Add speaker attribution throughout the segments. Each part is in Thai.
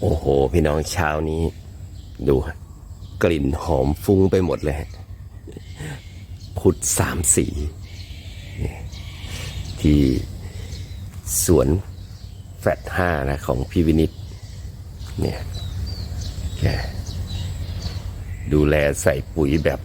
Speaker 1: โอ้โห พี่น้องเช้านี้ ดูฮะกลิ่นหอมฟุ้งไปหมดเลยพุทธสามสีนี่ที่สวนแฟลตห้านะของพี่วินิตเนี่ยแกดูแลใส่ปุ๋ยแบบ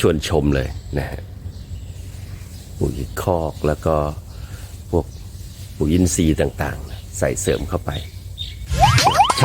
Speaker 1: ชวนชมเลยนะฮะปุ๋ยคอกแล้วก็พวกปุ๋ยอินทรีย์ต่างๆ ใส่เสริมเข้าไป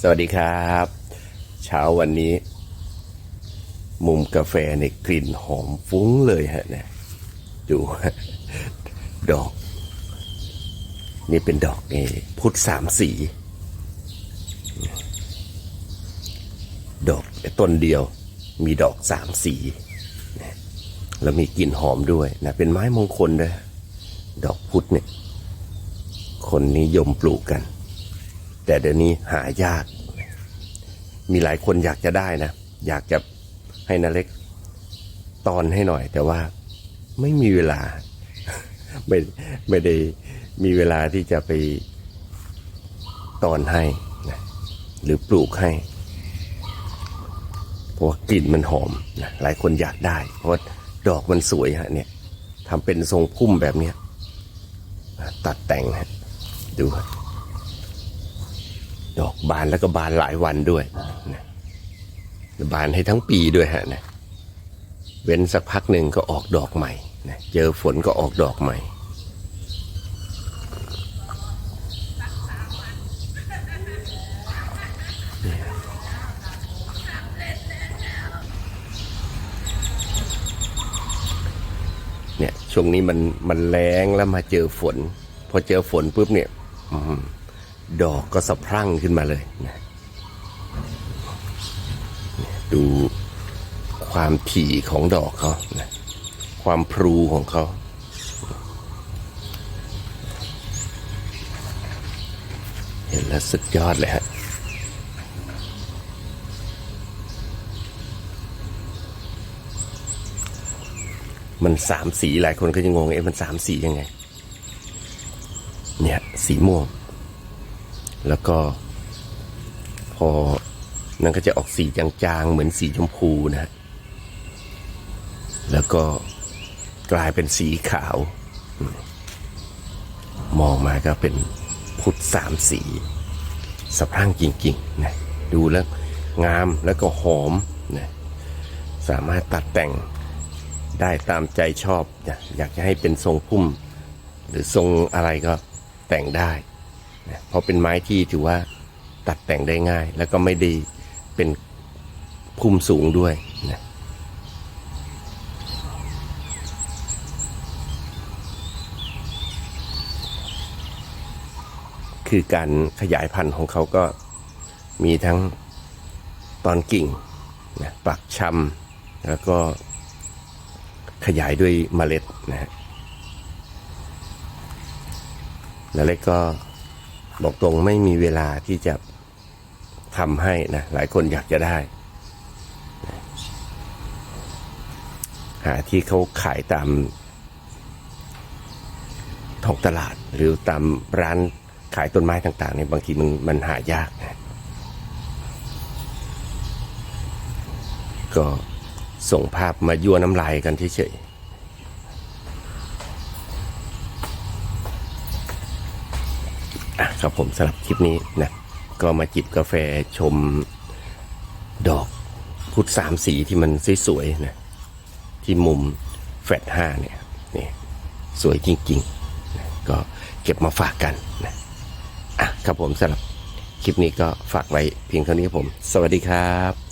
Speaker 1: สวัสดีครับ เช้าวันนี้ มุมกาแฟในกลิ่นหอมฟุ้งเลยฮะเนี่ยดูดอก นี่เป็นดอกเอพุทธสามสี ดอกต้นเดียว มีดอกสามสีแล้วมีกลิ่นหอมด้วยนะเป็นไม้มงคลด้วยดอกพุทธเนี่ย คนนิยมปลูกกัน แต่เดี๋ยวนี้หายาก มีหลายคนอยากจะได้นะ อยากจะให้นาเล็กตอนให้หน่อย แต่ว่าไม่มีเวลา ไม่ไม่ได้มีเวลาที่จะไปตอนให้นะหรือปลูกให้ เพราะกลิ่นมันหอมนะหลายคนอยากได้ เพราะาดอกมันสวยฮะเนี่ยทำเป็นทรงพุ่มแบบเนี้ยตัดแต่งฮะดูฮะ ดอกบานแล้วก็บานหลายวันด้วยนะบานให้ทั้งปีด้วยฮะนะเว้นสักพักหนึ่งก็ออกดอกใหม่นะเจอฝนก็ออกดอกใหม่ เนี่ยช่วงนี้มันมันแรงแล้วมาเจอฝน พอเจอฝนปุ๊บเนี่ย อืม ดอกก็สะพรั่งขึ้นมาเลยนะดูความถี่ของดอกเขานะความพลูของเขา เห็นแล้วสุดยอดเลยฮะมันสามสีหลายคนก็จะงงเอ๊ะมันสามสียังไง เนี่ย สีม่วง แล้วก็ พอนั่นก็จะออกสีจางๆ เหมือนสีชมพูนะฮะแล้วก็กลายเป็นสีขาว มองมาก็เป็นพุทธสามสีสะพรั่งจริงๆนะดูแล้วงามแล้วก็หอมนะสามารถตัดแต่งได้ตามใจชอบนะอยากจะให้เป็นทรงพุ่ม หรือทรงอะไรก็แต่งได้ เพราะเป็นไม้ที่ถือว่าตัดแต่งได้ง่าย แล้วก็ไม่ได้เป็นพุ่มสูงด้วยนะคือการขยายพันธุ์ของเขาก็มีทั้งตอนกิ่งนะปักชำแล้วก็ขยายด้วยเมล็ดนะฮะแล้วเล็กก็ บอกตรงไม่มีเวลาที่จะทำให้นะ หลายคนอยากจะได้ หาที่เขาขายตามท้องตลาดหรือตามร้านขายต้นไม้ต่างๆเนี่ยบางทีมันมันหายากนะก็ส่งภาพมายั่วน้ำลายกันเฉยๆ อะครับผมสำหรับคลิปนี้นะก็มาจิบกาแฟชมดอกพุทธสามสีที่มันสวยๆนะที่มุมแฟลตห้าเนี่ยนี่สวยจริงๆนะก็เก็บมาฝากกันนะอะครับผมสำหรับคลิปนี้ก็ฝากไว้เพียงเท่านี้ครับผม สวัสดีครับ